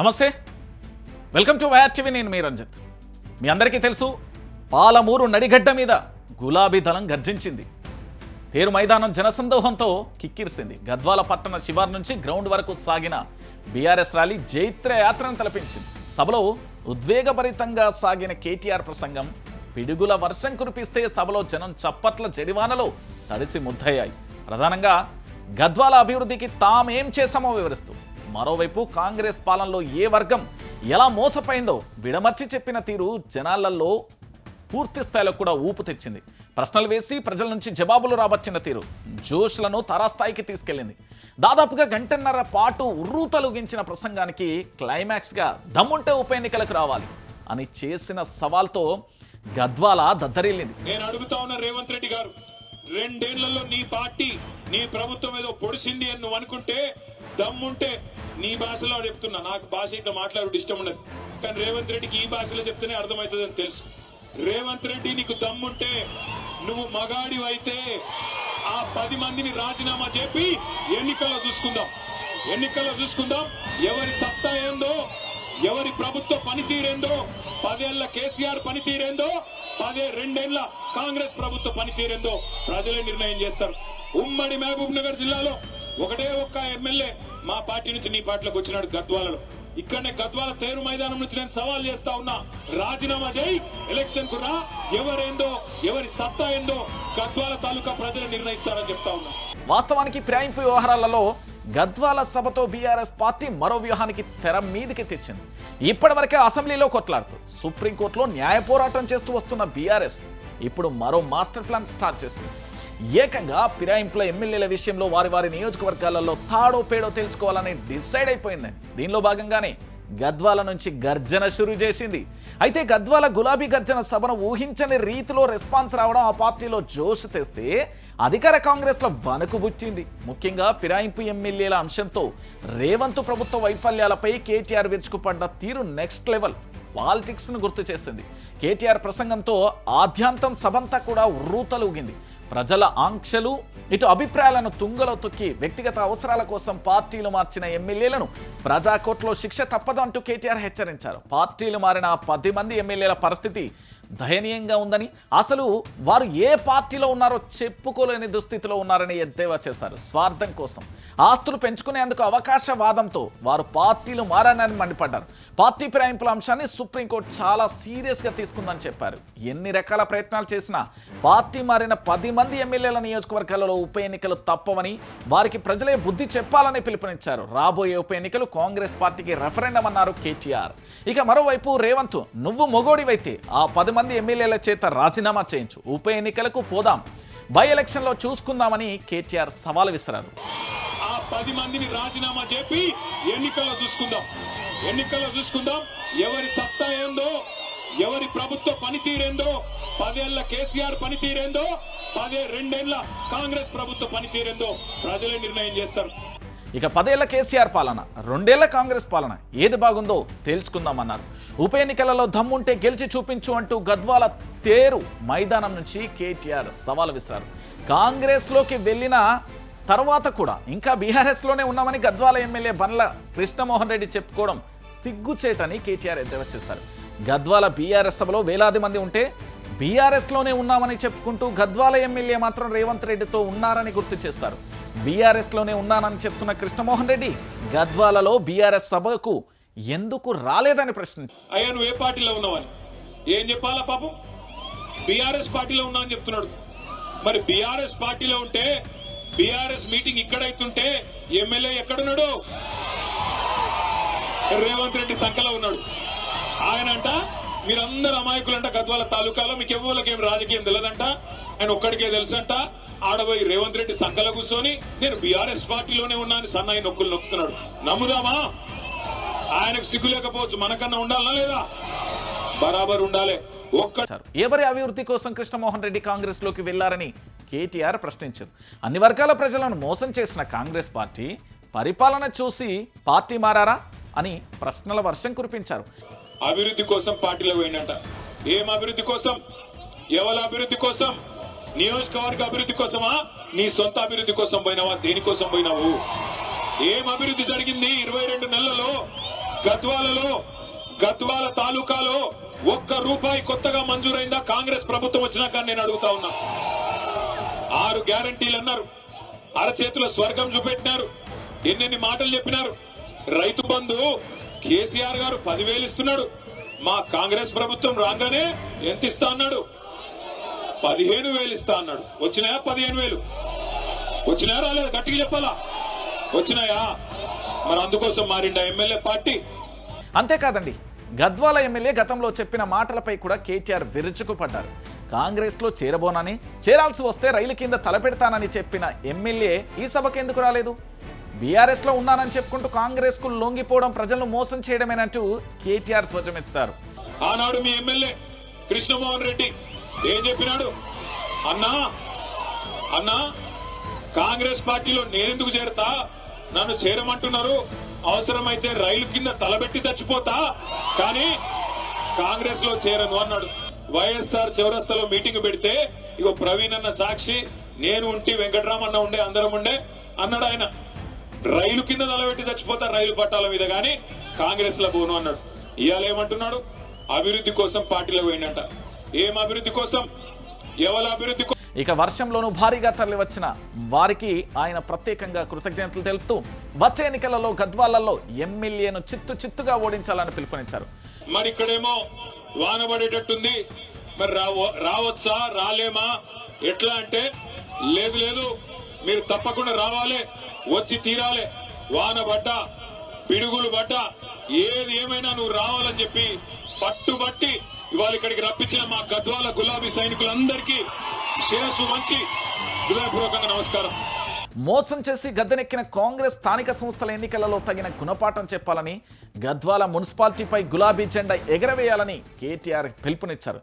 నమస్తే. Welcome to YR TV నేను మీ రంజిత్. మీ అందరికీ తెలుసు పాలమూరు నడిగడ్డ మీద గులాబీ దళం గర్జించింది. తేరు మైదానం జనసందోహంతో కిక్కిరిసింది. గద్వాల పట్టణ శివారు నుంచి గ్రౌండ్ వరకు సాగిన బీఆర్ఎస్ ర్యాలీ జైత్ర యాత్రను తలపించింది. సభలో ఉద్వేగభరితంగా సాగిన కేటీఆర్ ప్రసంగం పిడుగుల వర్షం కురిపిస్తే సభలో జనం చప్పట్ల జడివానలో తడిసి ముద్దయ్యాయి. ప్రధానంగా గద్వాల అభివృద్ధికి తామేం చేశామో వివరిస్తూ. మరోవైపు కాంగ్రెస్ పాలనలో ఏ వర్గం ఎలా మోసపోయిందో విడమర్చి చెప్పిన తీరు జనాలలో పూర్తి స్థాయిలో కూడా ఊపు తెచ్చింది. ప్రశ్నలు వేసి ప్రజల నుంచి జవాబులు రాబర్చిన తీరు జోష్లను తారాస్థాయికి తీసుకెళ్ళింది. దాదాపుగా గంటన్నర పాటు ఉర్రూ తొలగించిన ప్రసంగానికి క్లైమాక్స్గా దమ్ముంటే ఉప ఎన్నికలకు రావాలి అని చేసిన సవాల్తో గద్వాల దద్దరిల్లింది. నేను అడుగుతా ఉన్న రేవంత్ రెడ్డి గారు రెండేళ్ళలో నీ పార్టీ నీ ప్రభుత్వం ఏదో పొడిసింది అని నువ్వు అనుకుంటే దమ్ముంటే నీ భాషలో చెప్తున్నా. నాకు భాష ఇట్లా మాట్లాడు ఇష్టం ఉండదు. కానీ రేవంత్ రెడ్డికి ఈ భాషలో చెప్తేనే అర్థమవుతుందని తెలుసు. రేవంత్ రెడ్డి నీకు దమ్ముంటే నువ్వు మగాడి అయితే ఆ పది మందిని రాజీనామా చెప్పి ఎన్నికల్లో చూసుకుందాం. ఎన్నికల్లో చూసుకుందాం. ఎవరి సత్తా ఏందో ఎవరి ప్రభుత్వ పనితీరేందో? పదేళ్ళ కేసీఆర్ పనితీరేందో? పదే రెండేళ్ళ కాంగ్రెస్ ప్రభుత్వ పనితీరేందో? ప్రజలే నిర్ణయం చేస్తారు. ఉమ్మడి మహబూబ్ నగర్ జిల్లాలో ఒకటే ఒక్క ఎమ్మెల్యే మా పార్టీ నుంచి నీ పార్టీలోకి వచ్చినాడు గద్వాలలో. ఇక్కడనే గద్వాల తేరు మైదానం నుంచి నేను సవాల్ చేస్తా ఉన్నా. రాజీనామా చేయి ఎలక్షన్కు రా. ఎవరేందో ఎవరి సత్తా ఏందో గద్వాల తాలూకా ప్రజలు నిర్ణయిస్తారని చెప్తా ఉన్నా. వాస్తవానికి ఫిరాయింపు వ్యవహారాలలో గద్వాల సభతో బీఆర్ఎస్ పార్టీ మరో వ్యూహానికి తెర మీదికి తెచ్చింది. ఇప్పటివరకే అసెంబ్లీలో కొట్లాడుతూ సుప్రీంకోర్టులో న్యాయ పోరాటం చేస్తూ వస్తున్న బీఆర్ఎస్ ఇప్పుడు మరో మాస్టర్ ప్లాన్ స్టార్ట్ చేసింది. ఏకంగా ఫిరాయింపుల ఎమ్మెల్యేల విషయంలో వారి వారి నియోజకవర్గాలలో తాడో పేడో తెలుసుకోవాలని డిసైడ్ అయిపోయింది. దీనిలో భాగంగానే గద్వాల నుంచి గర్జన షురు చేసింది. అయితే గద్వాల గులాబీ గర్జన సభను ఊహించని రీతిలో రెస్పాన్స్ రావడం ఆ పార్టీలో జోష్ తెస్తే అధికార కాంగ్రెస్లో వణుకు బుచ్చింది ముఖ్యంగా ఫిరాయింపు ఎమ్మెల్యేల అంశంతో రేవంత్ ప్రభుత్వ వైఫల్యాలపై కేటీఆర్ విరుచుకుపడ్డ తీరు నెక్స్ట్ లెవెల్ పాలిటిక్స్ను గుర్తు చేసింది. కేటీఆర్ ప్రసంగంతో ఆద్యాంతం సభంతా కూడా ఉర్రూతలూగింది. ప్రజల ఆంక్షలు ఇటు అభిప్రాయాలను తుంగలో తొక్కి వ్యక్తిగత అవసరాల కోసం పార్టీలు మార్చిన ఎమ్మెల్యేలను ప్రజాకోర్టులో శిక్ష తప్పదు అంటూ కేటీఆర్ హెచ్చరించారు. పార్టీలు మారిన పది మంది ఎమ్మెల్యేల పరిస్థితి దయనీయంగా ఉందని అసలు వారు ఏ పార్టీలో ఉన్నారో చెప్పుకోలేని దుస్థితిలో ఉన్నారని ఎద్దేవా చేశారు. స్వార్థం కోసం. ఆస్తులు పెంచుకునేందుకు అవకాశవాదంతో వారు పార్టీలు మారానని మండిపడ్డారు. పార్టీ ఫిరాయింపుల అంశాన్ని సుప్రీంకోర్టు చాలా సీరియస్గా తీసుకుందని చెప్పారు. ఎన్ని రకాల ప్రయత్నాలు చేసినా పార్టీ మారిన పది మంది ఎమ్మెల్యేల నియోజకవర్గాలలో ఉప ఎన్నికలు తప్పవని వారికి ప్రజలే బుద్ధి చెప్పాలని పిలుపునిచ్చారు. రాబోయే ఉప ఎన్నికలు కాంగ్రెస్ పార్టీకి రెఫరెండం అన్నారు కేటీఆర్. ఇక మరోవైపు రేవంత్ నువ్వు మొగోడివైతే ఆ పది మంది ఎమ్మెల్యేల చేత రాజీనామా చేయించు. ఉప ఎన్నికలకు పోదాం. బై ఎలక్షన్లో చూసుకుందామని కేటీఆర్ సవాల్ విసిరారు. ఆ పది మందిని రాజీనామా చెప్పి ఎన్నికల్లో చూసుకుందాం. ఎన్నికల్లో చూసుకుందాం. ఎవరి సత్తా ఏందో ఎవరి ప్రభుత్వ పనితీరేందో పదేళ్ళ కేసీఆర్ పనితీరేందో పదే రెండేళ్ళ కాంగ్రెస్ ప్రభుత్వ పనితీరేందో ప్రజలే నిర్ణయం చేస్తారు. ఇక పదేళ్ళ కేసీఆర్ పాలన రెండేళ్ళ కాంగ్రెస్ పాలన ఏది బాగుందో తేల్చుకుందామన్నారు ఉప ఎన్నికలలో దమ్ముంటే గెలిచి చూపించు అంటూ గద్వాల తేరు మైదానం నుంచి కేటీఆర్ సవాల్ విసిరారు. కాంగ్రెస్లోకి వెళ్ళిన తర్వాత కూడా ఇంకా బీఆర్ఎస్లోనే ఉన్నామని గద్వాల ఎమ్మెల్యే బండ్ల కృష్ణమోహన్ రెడ్డి చెప్పుకోవడం సిగ్గుచేటని కేటీఆర్ ఎద్దేవా చేశారు. గద్వాల బీఆర్ఎస్ సభలో వేలాది మంది ఉంటే బీఆర్ఎస్లోనే ఉన్నామని చెప్పుకుంటూ గద్వాల ఎమ్మెల్యే మాత్రం రేవంత్ రెడ్డితో ఉన్నారని గుర్తు చేస్తారు. బీఆర్ఎస్లోనే ఉన్నానని చెప్తున్న కృష్ణమోహన్ రెడ్డి గద్వాలలో బీఆర్ఎస్ సభకు ఎందుకు రాలేదని ప్రశ్న అయ్యా నువ్వు ఏ పార్టీలో ఉన్నావని? ఏం చెప్పాలా పాపం? బీఆర్ఎస్ పార్టీలో ఉన్నా అని చెప్తున్నాడు. మరి బీఆర్ఎస్ పార్టీలో ఉంటే బీఆర్ఎస్ మీటింగ్ ఇక్కడైతుంటే ఎమ్మెల్యే ఎక్కడున్నాడు? రేవంత్ రెడ్డి సంఖలో ఉన్నాడు. ఆయన అంట మీరందరూ అమాయకులంట గద్వాల తాలూకాలో మీకు ఎవరికి ఏం రాజకీయం తెలియదంట ఆయన ఒక్కడికే తెలుసంట. ఆడబోయి రేవంత్ రెడ్డి సంఖలో కూర్చొని నేను బీఆర్ఎస్ పార్టీలోనే ఉన్నా అని సన్నాయి నొక్కులు నొక్కుతున్నాడు. నమ్ముదామా? ఆయనకు సిగ్గు లేకపోవచ్చు. మనకన్నా ఉండాలనా లేదా? బరాబర్ ఉండాలి. ఒక్క. ఎవరి అభివృద్ధి కోసం కృష్ణమోహన్ రెడ్డి కాంగ్రెస్లోకి వెళ్ళారని కేటీఆర్ ప్రశ్నించారు. అన్ని వర్గాల ప్రజలను మోసం చేసిన కాంగ్రెస్ పార్టీ పరిపాలన చూసి పార్టీ మారారా అని ప్రశ్నల వర్షం కురిపించారు. అభివృద్ధి కోసం పార్టీలో పోయిందంట. ఏం అభివృద్ధి కోసం? ఎవరి అభివృద్ధి కోసం? నియోజకవర్గ అభివృద్ధి కోసమా? నీ సొంత అభివృద్ధి కోసం పోయినావా? దేనికోసం పోయినావు? ఏం అభివృద్ధి జరిగింది ఇరవై రెండు నెలలలో? గద్వాలలో గద్వాల తాలూకాలో ఒక్క రూపాయి కొత్తగా మంజూరైందా? కాంగ్రెస్ ప్రభుత్వం వచ్చినాక నేను అడుగుతా ఉన్నా. ఆరు గ్యారంటీలు అన్నారు. అరచేతుల స్వర్గం చూపెట్టినారు. ఎన్నెన్ని మాటలు చెప్పినారు. రైతు బంధు కేసీఆర్ గారు పదివేలు ఇస్తున్నాడు. మా కాంగ్రెస్ ప్రభుత్వం రాగానే ఎంత ఇస్తా అన్నాడు? పదిహేను వేలు ఇస్తా అన్నాడు. వచ్చినాయా? పదిహేను వేలు. వచ్చినాయా? రాలేదు? గట్టిగా చెప్పాలా? వచ్చినాయా? మరి అందుకోసం మారిండా ఎమ్మెల్యే పార్టీ? అంతేకాదండి. గద్వాల ఎమ్మెల్యే గతంలో చెప్పిన మాటలపై కూడా కేటీఆర్ విరుచుకుపడ్డారు. కాంగ్రెస్లో చేరబోనని చేరాల్సి వస్తే రైలు కింద తలపెడతానని చెప్పిన ఎమ్మెల్యే ఈ సభకు ఎందుకు రాలేదు? బీఆర్ఎస్లో ఉన్నానని చెప్పుకుంటూ కాంగ్రెస్కు లొంగిపోవడం ప్రజలను మోసం చేయడమేనంటూ కేటీఆర్ ధ్వజమెత్తారు. ఆనాడు మీ ఎమ్మెల్యే కృష్ణమోహన్ రెడ్డి ఏం చెప్పినాడు? అన్నా అన్నా కాంగ్రెస్ పార్టీలో నేనెందుకు చేరతా? నన్ను చేరమంటున్నారు. అవసరమైతే రైలు కింద తలబెట్టి చచ్చిపోతా. కానీ కాంగ్రెస్లో చేరను అన్నాడు. వైఎస్ఆర్ చౌరస్తాలో మీటింగ్ పెడితే ఇగో ప్రవీణ్ అన్న సాక్షి నేను ఉంటే వెంకటరామన్న ఉండే అందరం ఉండే అన్నాడు ఆయన. రైలు కింద తలబెట్టి చచ్చిపోతా రైలు పట్టాల మీద కానీ కాంగ్రెస్లో పోను అన్నాడు. ఇవాళ ఏమంటున్నాడు? అభివృద్ధి కోసం పార్టీలో పోయిందంట ఏం అభివృద్ధి కోసం? ఎవరి అభివృద్ధి కోసం ఇక వర్షంలోనూ భారీగా తరలివచ్చిన వారికి ఆయన ప్రత్యేకంగా కృతజ్ఞతలు తెలుపుతూ వచ్చే ఎన్నికలలో గద్వాలలో ఎమ్మెల్యేను చిత్తు చిత్తుగా ఓడించాలని పిలుపునిచ్చారు. మరి ఇక్కడేమో వాన పడేటట్టుంది. మరి రావ రావచ్చా? రాలేమా? ఎట్లా అంటే లేదు లేదు మీరు తప్పకుండా రావాలి వచ్చి తీరాలి. వాన పడ్డా పిడుగులు పడ్డా ఏది ఏమైనా నువ్వు రావాలని చెప్పి పట్టుబట్టి ఇవాళ ఇక్కడికి రప్పించిన మా గద్వాల గులాబీ సైనికులందరికీ శిరస్సు మంచి హృదయపూర్వకంగా నమస్కారం. మోసం చేసి గద్దెనెక్కిన కాంగ్రెస్ స్థానిక సంస్థల ఎన్నికలలో తగిన గుణపాఠం చెప్పాలని గద్వాల మున్సిపాలిటీపై గులాబీ జెండా ఎగరవేయాలని కేటీఆర్ పిలుపునిచ్చారు.